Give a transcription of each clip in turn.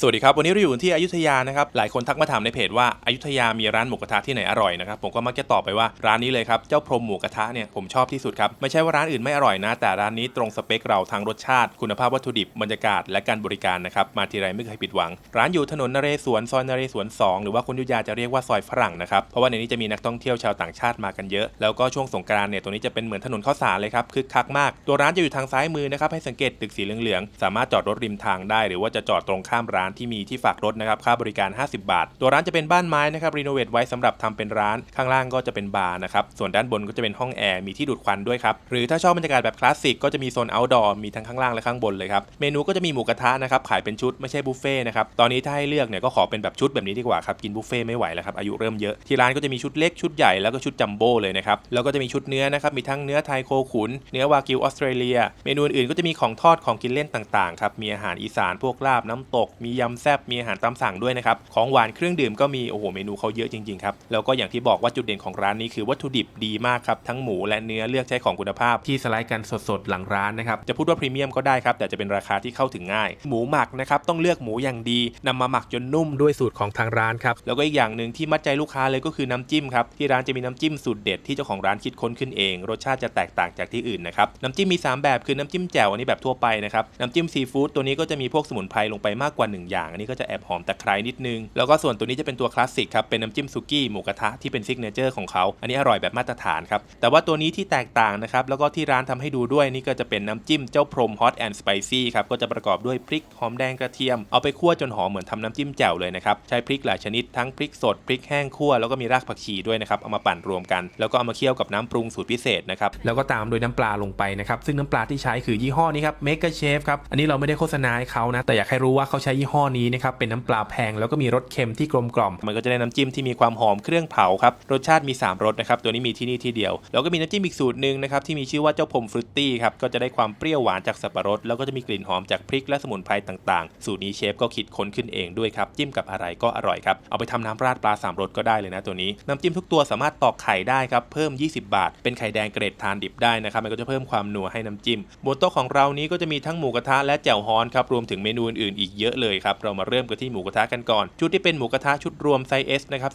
สวัสดีครับ วันนี้เราอยู่ที่อยุธยานะครับ หลายคนทักมาถามในเพจว่าอายุธยามีร้านหมูกระทะที่ไหนอร่อยนะครับ ผมก็มักจะตอบไปว่าร้านนี้เลยครับ เจ้าพรหมหมูกระทะเนี่ยผมชอบที่สุดครับ ไม่ใช่ว่าร้านอื่นไม่อร่อยนะ แต่ร้านนี้ตรงสเปคเราทั้งรสชาติ คุณภาพวัตถุดิบ บรรยากาศและการบริการนะครับ มาทีไรไม่เคยผิดหวัง ร้านอยู่ถนนนเรศวรซอยนเรศวร2 หรือว่าคนอยุธยาจะเรียกว่าซอยฝรั่งนะครับ เพราะว่าในนี้จะมีนักท่องเที่ยวชาวต่างชาติมากันเยอะ แล้วก็ช่วงสงกรานต์เนี่ยตรงนี้จะเป็นเหมือนถนนข้าวสารเลยครับคึกคักมาก ตัวร้านจะอยู่ทางซ้ายมือนะครับให้สังเกตตึกสีเหลืองๆสามารถจอดรถริมทางได้ หรือว่าจะจอดตรงข้ามร้านที่มีที่ฝากรถนะครับค่าบริการ 50 บาท ตัวร้านจะเป็นบ้านไม้นะครับรีโนเวทไว้สำหรับทำเป็นร้านข้างล่างก็จะเป็นบาร์นะครับส่วนด้านบนก็จะเป็นห้องแอร์มีที่ดูดควันด้วยครับหรือถ้าชอบบรรยากาศแบบคลาสสิกก็จะมีโซน outdoor มีทั้งข้างล่างและข้างบนเลยครับเมนูก็จะมีหมูกระทะนะครับขายเป็นชุดไม่ใช่บุฟเฟ่ต์นะครับตอนนี้ถ้าให้เลือกเนี่ยก็ขอเป็นแบบชุดแบบนี้ดีกว่าครับกินบุฟเฟ่ต์ไม่ไหวแล้วครับอายุเริ่มเยอะที่ร้านก็จะมีชุดเล็กชุดใหญ่แล้วก็ชุดจัมโบ้เลยนะครับแล้วก็จะมีชุดเนื้อนะครับมีทั้งเนื้อไทยโคขุนเนื้อวากิวออสเตรเลีย เมนูอื่นๆก็จะมีของทอดของกินเล่นต่างๆครับมีอาหารอีสานพวกลาบน้ำตกมียำแซ่บมีอาหารตามสั่งด้วยนะครับ ของหวานเครื่องดื่มก็มี โอ้โห เมนูเขาเยอะจริงๆครับ แล้วก็อย่างที่บอกว่าจุดเด่นของร้านนี้คือวัตถุดิบดีมากครับ ทั้งหมูและเนื้อเลือกใช้ของคุณภาพที่สไลด์กันสดๆ หลังร้านนะครับ จะพูดว่าพรีเมียมก็ได้ครับ แต่จะเป็นราคาที่เข้าถึงง่าย หมูหมักนะครับต้องเลือกหมูอย่างดีนำมาหมักจนนุ่มด้วยสูตรของทางร้านครับ แล้วก็อีกอย่างหนึ่งที่มัดใจลูกค้าเลยก็คือน้ำจิ้มครับ ที่ร้านจะมีน้ำจิ้มสูตรเด็ดที่เจ้าของร้านคิดค้นขึ้นเอง รสชาติจะแตกต่างจากที่อื่นนะครับ น้ำจิ้มมี 3 แบบคือน้ำจิ้มแจ่วอันนี้แบบทั่วไปนะครับ น้ำจิ้มซีฟู้ดตัวนี้ก็จะมีพวกสมุนไพรลงไปมากกว่า1อย่าง อันนี้ก็จะแอบหอมตะไคร้นิดนึง แล้วก็ส่วนตัวนี้จะเป็นตัวคลาสสิกครับ เป็นน้ำจิ้มซุกี้หมูกระทะที่เป็นซิกเนเจอร์ของเขา อันนี้อร่อยแบบมาตรฐานครับ แต่ว่าตัวนี้ที่แตกต่างนะครับ แล้วก็ที่ร้านทำให้ดูด้วยนี่ก็จะเป็นน้ำจิ้มเจ้าพรหมฮอตแอนด์สไปซี่ครับ ก็จะประกอบด้วยพริกหอมแดงกระเทียม เอาไปคั่วจนหอมเหมือนทำน้ำจิ้มแจ่วเลยนะครับ ใช้พริกหลายชนิดทั้งพริกสดพริกแห้งคั่วแล้วก็มีรากผักชีด้วยนะครับ เอามาปั่นรวมกัน แล้วก็เอามาเคี่ยวกับน้ำปรุงสูตรพิเศษนะครับ แล้วก็ตามโดยน้ำปลาลงไปนะครับ ซึ่งน้ำปลาที่ใช้คือยี่ห้อนี้ครับเมกเชฟครับ อันนี้เราไม่ได้โฆษณาให้เขานะ แต่อยากให้รู้ว่าเขาใช้ยี่หอนี้นะครับเป็นน้ำปลาแพงแล้วก็มีรสเค็มที่กลมกล่อม มันก็จะได้น้ำจิ้มที่มีความหอมเครื่องเผาครับรสชาติมีสามรสนะครับตัวนี้มีที่นี่ที่เดียว แล้วก็มีน้ำจิ้มอีกสูตรหนึ่งนะครับที่มีชื่อว่าเจ้าพรมฟรุตตี้ครับก็จะได้ความเปรี้ยวหวานจากสับปะรดแล้วก็จะมีกลิ่นหอมจากพริกและสมุนไพรต่างๆ สูตรนี้เชฟก็คิดค้นขึ้นเองด้วยครับจิ้มกับอะไรก็อร่อยครับเอาไปทำน้ำราดปลาสามรสก็ได้เลยนะตัวนี้น้ำจิ้มทุกตัวสามารถตอกไข่ได้ครับเพิ่ม 20 บาท เป็นไข่แดงเกรดทานดิบได้นะครับมันก็จะเพิ่มความนัวให้น้ำจิ้มบนโต๊ะของเรานี้ก็จะมีทั้งหมูกระทะและแจ่วฮ้อนครับรวมถึงเมนูอื่นๆอีกเยอะเลยครับ เรามาเริ่มกันที่หมูกระทะกันก่อน ชุดที่เป็นหมูกระทะชุดรวมไซส์ S นะครับ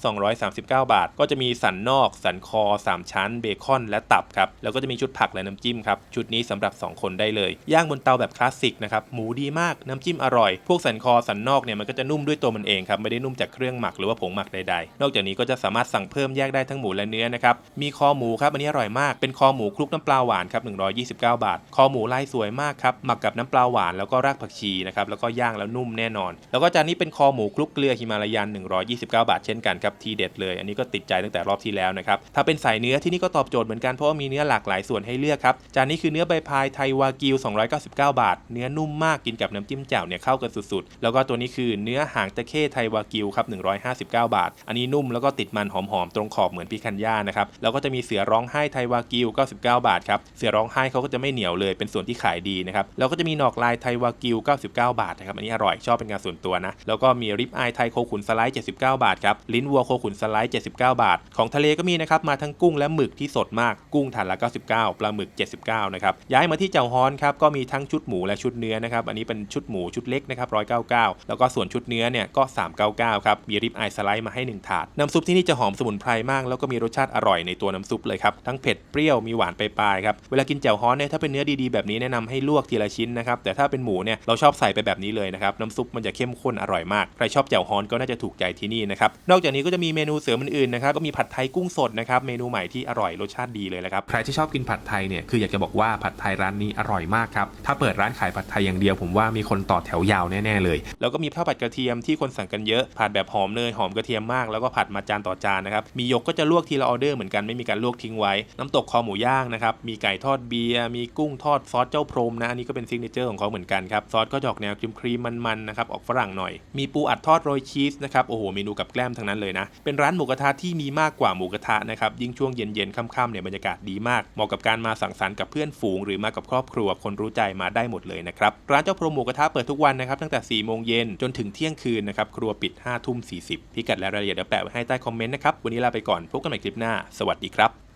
239 บาท ก็จะมีสันนอก สันคอ 3 ชั้น เบคอนและตับครับ แล้วก็จะมีชุดผักและน้ำจิ้มครับ ชุดนี้สำหรับ 2 คนได้เลย ย่างบนเตาแบบคลาสสิกนะครับ หมูดีมาก น้ำจิ้มอร่อย พวกสันคอ สันนอกเนี่ยมันก็จะนุ่มด้วยตัวมันเองครับ ไม่ได้นุ่มจากเครื่องหมักหรือว่าผงหมักใดๆ นอกจากนี้ก็จะสามารถสั่งเพิ่มแยกได้ทั้งหมูและเนื้อนะครับ มีคอหมูครับ อันนี้อร่อยมาก เป็นคอหมูคลุกน้ำปลาหวานครับ129 บาท คอหมูลายสวยมากครับ หมักกับน้ำปลาหวานแล้วก็รากผักชีนะครับ แล้วก็ย่างแล้วนุ่มแน่นอน แล้วก็จานนี้เป็นคอหมูคลุกเกลือฮิมาลายัน 129 บาทเช่นกันครับทีเด็ดเลย อันนี้ก็ติดใจตั้งแต่รอบที่แล้วนะครับถ้าเป็นสายเนื้อที่นี่ก็ตอบโจทย์เหมือนกันเพราะว่ามีเนื้อหลากหลายส่วนให้เลือกครับจานนี้คือเนื้อใบพายไทยวากิว 299 บาท เนื้อนุ่มมากกินกับน้ำจิ้มแจ่วเนี่ยเข้ากันสุดๆ แล้วก็ตัวนี้คือเนื้อหางตะเข้ไทยวากิวครับ159 บาท อันนี้นุ่มแล้วก็ติดมันหอมๆตรงขอบเหมือนพิคันย่านะครับแล้วก็จะมีเสือร้องไห้ไทยวากิว 99 บาทครับเสือร้องไห้เขาก็จะไม่เหนียวเลยเป็นส่วนที่ขายดีนะครับแล้วก็จะมีหนอกลายไทยวากิว 99 บาทนะครับอันนี้อร่อยชอบเป็นงานส่วนตัวนะ แล้วก็มีริบอายไทยโคขุนสไลด์ 79 บาทครับ ลิ้นวัวโคขุนสไลด์ 79 บาท ของทะเลก็มีนะครับ มาทั้งกุ้งและหมึกที่สดมาก กุ้งถาดละ 99 ปลาหมึก 79 นะครับ ย้ายมาที่เจ้าฮ้อนครับ ก็มีทั้งชุดหมูและชุดเนื้อนะครับ อันนี้เป็นชุดหมูชุดเล็กนะครับ 199 แล้วก็ส่วนชุดเนื้อเนี่ยก็ 399 ครับ มีริบอายสไลด์มาให้ 1 ถาด น้ำซุปที่นี่จะหอมสมุนไพรมาก แล้วก็มีรสชาติอร่อยในตัวน้ำซุปเลยครับ ทั้งเผ็ดเปรี้ยว มีหวานปลายๆครับ เวลากินแจ่วฮ้อนเนี่ยถ้าเป็นเนื้อดีๆแบบนี้แนะนำให้ลวกทีละชิ้นนะครับ แต่ถ้าเป็นหมูเนี่ยเราชอบใส่ไปแบบนี้เลยนะครับน้ำซุปมนจะเข้มข้นอร่อยมาก ใครชอบแจ่วฮอนก็น่าจะถูกใจที่นี่นะครับ นอกจากนี้ก็จะมีเมนูเสริมอื่นๆนะครับ ก็มีผัดไทยกุ้งสดนะครับ เมนูใหม่ที่อร่อยรสชาติดีเลยนะครับ ใครที่ชอบกินผัดไทยเนี่ย คืออยากจะบอกว่าผัดไทยร้านนี้อร่อยมากครับ ถ้าเปิดร้านขายผัดไทยอย่างเดียวผมว่ามีคนต่อแถวยาวแน่ๆเลย แล้วก็มีข้าวผัดกระเทียมที่คนสั่งกันเยอะ ผัดแบบหอมเนยหอมกระเทียมมาก แล้วก็ผัดมาจานต่อจานนะครับ มียกก็จะลวกทีละออเดอร์เหมือนกัน ไม่มีการลวกทิ้งไว้ น้ำตกคอหมูย่างนะครับ มีไก่ทอดเบียร์ มีกุ้งทอดซอสเจ้าพรมนะ อันนี้ก็เป็นซิกเนเจอร์ของเขาเหมือนกันครับ ซอสก็จะออกแนวครีมครีมมันๆนะครับออกฝรั่งหน่อย มีปูอัดทอดโรยชีสนะครับโอ้โหเมนูกับแกล้มทั้งนั้นเลยนะ เป็นร้านหมูกระทะที่มีมากกว่าหมูกระทะนะครับยิ่งช่วงเย็นๆค่ำๆเนี่ยบรรยากาศดีมากเหมาะกับการมาสังสรรค์กับเพื่อนฝูงหรือมากับครอบครัวคนรู้ใจมาได้หมดเลยนะครับร้านเจ้าพรหมหมูกระทะเปิดทุกวันนะครับตั้งแต่4โมงเย็นจนถึงเที่ยงคืนนะครับครัวปิด5ทุ่ม40พิกัดและรายละเอียดเดี๋ยวแปะไว้ให้ใต้คอมเมนต์นะครับวันนี้ลาไปก่อนพบกันใหม่คลิปหน้า สวัสดีครับ